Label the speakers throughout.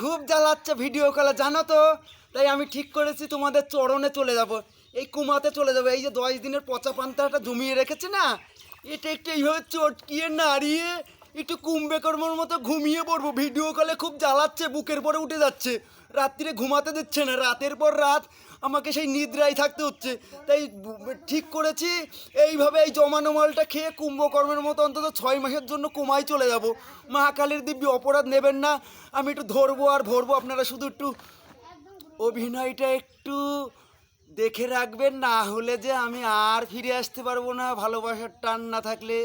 Speaker 1: খুব জ্বালাচ্ছে ভিডিও কলে জানো তো? তাই আমি ঠিক করেছি, তোমাদের চরণে চলে যাব। এই কুমাতে চলে যাব। এই যে দশ দিনের পচা পান্তাটা জমিয়ে রেখেছে না, এটা একটু এইভাবে চটকিয়ে নাড়িয়ে একটু কুম্বে কর্মর মতো ঘুমিয়ে পড়ব। ভিডিও কলে খুব জ্বালাচ্ছে, বুকের পরে উঠে যাচ্ছে। রাত্রিরে ঘুমাতে দিচ্ছে না। রাতের পর রাত আমাকে সেই নিদ্রায় থাকতে হচ্ছে। তাই ঠিক করেছি, এইভাবে এই জমানো মালটা খেয়ে কুম্ভকর্মের মতো অন্তত ছয় মাসের জন্য কুমায় চলে যাব। মহাকালীর দিব্যি অপরাধ নেবেন না, আমি একটু ধরবো আর ভরবো, আপনারা শুধু একটু অভিনয়টা একটু দেখে রাখবেন, না হলে যে আমি আর ফিরে আসতে পারব না, ভালোবাসার টান না থাকলে।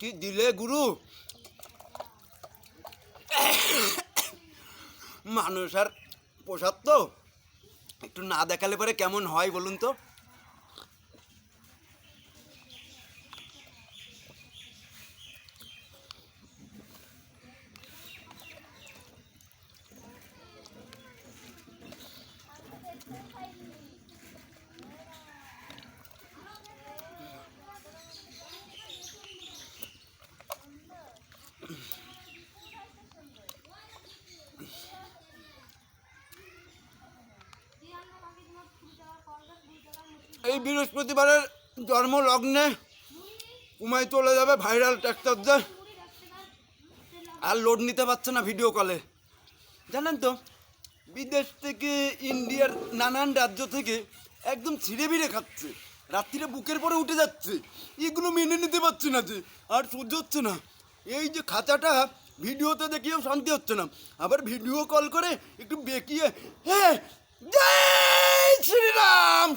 Speaker 1: কি দিলে গুরু? মানুষ আর পোশাক তো? একটু না দেখালে পরে কেমন হয় বলুন তো? এই বৃহস্পতিবারের জন্ম লগ্নে কুমাই চলে যাবে ভাইরাল ট্র্যাক্টরদের আর লোড নিতে পারছে না ভিডিও কলে জানেন তো, বিদেশ থেকে, ইন্ডিয়ার নানান রাজ্য থেকে একদম ছিঁড়ে বিড়ে খাচ্ছে। রাত্রিরে বুকের পরে উঠে যাচ্ছে। এগুলো মেনে নিতে পারছি না যে, আর সহ্য হচ্ছে না। এই যে খাঁচাটা, ভিডিওতে দেখিয়েও শান্তি হচ্ছে না। আবার ভিডিও কল করে একটু বেঁকিয়ে হ্যাঁ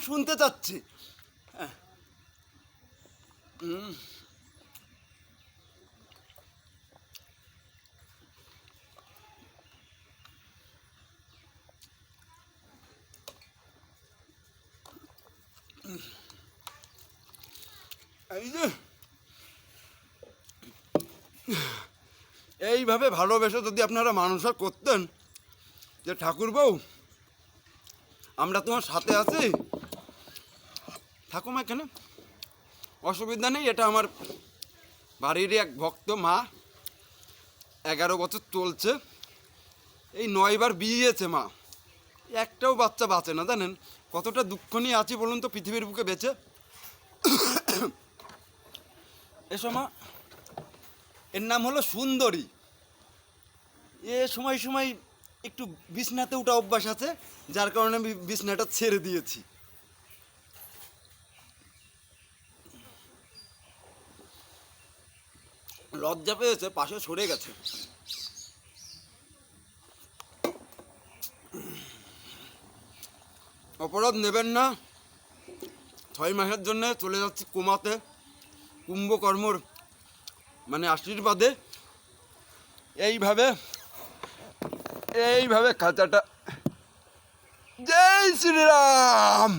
Speaker 1: শুনতে চাচ্ছি। এই যে এইভাবে ভালোবেসে যদি আপনারা মানুষরা করতেন, যে ঠাকুর বউ আমরা তোমার সাথে আছি থাকো মা এখানে। অসুবিধা নেই, এটা আমার বাড়িরই এক ভক্ত মা, এগারো বছর চলছে। এই নয়বার বিয়েছে মা। একটাও বাচ্চা বাঁচে না, জানেন? কতটা দুঃখ নিয়ে আছি বলুন তো, পৃথিবীর বুকে বেঁচে। এসো মা। এর নাম হলো সুন্দরী। এ সময় সময় একটু বিছনাতে উঠা অভ্যাস আছে, যার কারণে আমি বিছনাটা ছেড়ে দিয়েছি। লজ্জা পেয়েছে, পাশে সরে গেছে। অপরাধ নেবেন না। ছয় মাসের জন্য চলে যাচ্ছি কুমাতে, কুম্ভকর্মর মানে আশীর্বাদে। এইভাবে এইভাবে খাঁচাটা। জয় শ্রীরাম!